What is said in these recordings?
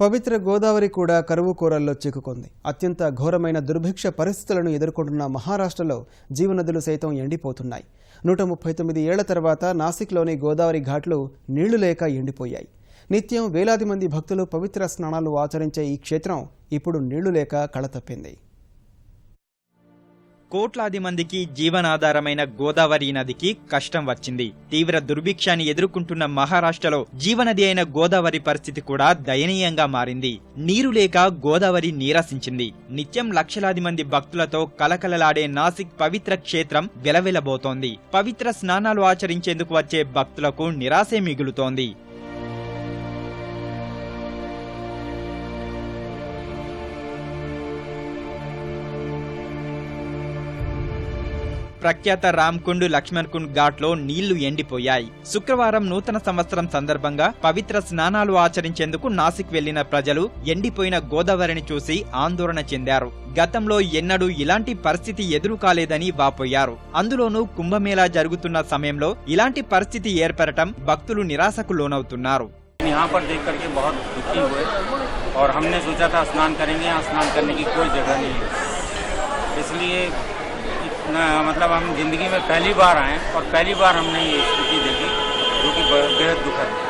పవిత్ర గోదావరి కూడా కరువు కోరల్లో చిక్కుకుంది. అత్యంత ఘోరమైన దుర్భిక్ష పరిస్థితులను ఎదుర్కొంటున్న మహారాష్ట్రలో జీవనదులు సైతం ఎండిపోతున్నాయి. నూట ముప్పై తొమ్మిది ఏళ్ళ తర్వాత నాసిక్లోని గోదావరి ఘాట్లు నీళ్ళు లేక ఎండిపోయాయి. నిత్యం వేలాది మంది భక్తులు పవిత్ర స్నానాలు ఆచరించే ఈ క్షేత్రం ఇప్పుడు నీళ్ళు లేక కళతప్పింది కోట్లాది మందికి జీవనాధారమైన గోదావరి నదికి కష్టం వచ్చింది. తీవ్ర దుర్భిక్షాన్ని ఎదుర్కొంటున్న మహారాష్ట్రలో జీవనది అయిన గోదావరి పరిస్థితి కూడా దయనీయంగా మారింది. నీరు లేక గోదావరి నీరసించింది. నిత్యం లక్షలాది మంది భక్తులతో కలకలలాడే నాసిక్ పవిత్ర క్షేత్రం వెలవెలబోతోంది. పవిత్ర స్నానాలు ఆచరించేందుకు వచ్చే భక్తులకు నిరాశే మిగులుతోంది. ప్రఖ్యాత రామ్కుండ్ లక్ష్మణ్ కుండ్ ఘాట్లో నీళ్లు ఎండిపోయాయి శుక్రవారం నూతన సంవత్సరం సందర్భంగా పవిత్ర స్నానాలు ఆచరించేందుకు నాసిక్ వెళ్లిన ప్రజలు ఎండిపోయిన గోదావరిని చూసి ఆందోళన చెందారు గతంలో ఎన్నడూ ఇలాంటి పరిస్థితి ఎదురు కాలేదని వాపోయారు అందులోనూ కుంభమేళా జరుగుతున్న సమయంలో ఇలాంటి పరిస్థితి ఏర్పడటం భక్తులు నిరాశకు లోనవుతున్నారు यहाँ पर देख करके बहुत दुखी हुए और हमने सोचा था स्नान करेंगे यहाँ स्नान करने की कोई जगह नहीं है इसलिए इतना मतलब हम ज़िंदगी में पहली बार आए और पहली बार हमने ये स्थिति देखी जो कि बेहद दुखद है।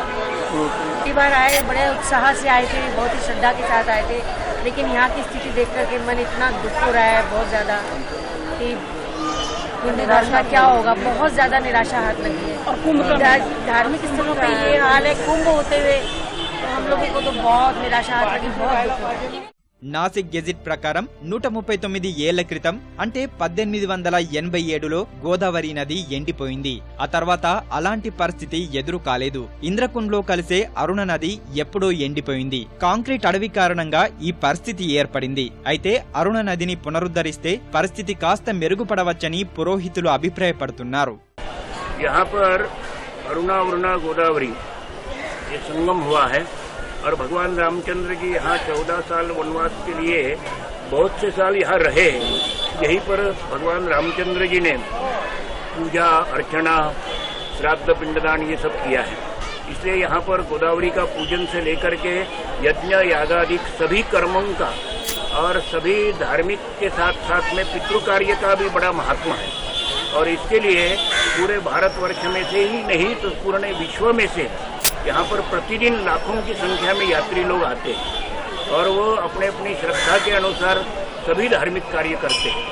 पहली बार आए बड़े उत्साह से आए थे बहुत ही श्रद्धा के साथ आए थे लेकिन यहाँ की स्थिति देख करके मन इतना दुख हो रहा है बहुत ज़्यादा कि कुंभ का क्या होगा बहुत ज़्यादा निराशा हाथ लगी है। और कुंभ धार्मिक स्थलों पे ये हाल है कुंभ होते हुए तो हम लोगों को तो बहुत निराशा हाथ लगी बहुत दुख। నాసిక్ గెజిట్ ప్రకారం నూట ముప్పై తొమ్మిది ఏళ్ళ క్రితం అంటే పద్దెనిమిది వందల ఎనభై ఏడులో గోదావరి నది ఎండిపోయింది. ఆ తర్వాత అలాంటి పరిస్థితి ఎదురు కాలేదు. ఇంద్రకుండ్లో కలిసే అరుణ నది ఎప్పుడో ఎండిపోయింది. కాంక్రీట్ అడవి కారణంగా ఈ పరిస్థితి ఏర్పడింది. అయితే అరుణ నదిని పునరుద్ధరిస్తే పరిస్థితి కాస్త మెరుగుపడవచ్చని పురోహితులు అభిప్రాయపడుతున్నారు. గోదావరి సంగం హువా హై और भगवान रामचंद्र जी यहाँ चौदह साल वनवास के लिए बहुत से साल यहाँ रहे यहीं पर भगवान रामचंद्र जी ने पूजा, अर्चना, श्राद्ध, पिंडदान ये सब किया है। इसलिए यहाँ पर गोदावरी का पूजन से लेकर के यज्ञ, यागादि सभी कर्मों का और सभी धार्मिक के साथ साथ में पितृ कार्य का भी बड़ा महात्मा है। और इसके लिए पूरे भारतवर्ष में से ही नहीं तो पूरे विश्व में से यहाँ पर प्रतिदिन लाखों की संख्या में यात्री लोग आते हैं और वो अपने अपनी श्रद्धा के अनुसार सभी धार्मिक कार्य करते हैं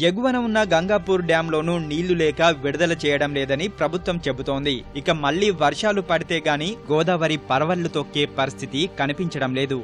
ఎగువన ఉన్న గంగాపూర్ డ్యాంలోనూ నీళ్లు లేక విడుదల చేయడం లేదని ప్రభుత్వం చెబుతోంది ఇక మళ్లీ వర్షాలు పడితే గాని గోదావరి పరవళ్లు తొక్కే పరిస్థితి కనిపించడం లేదు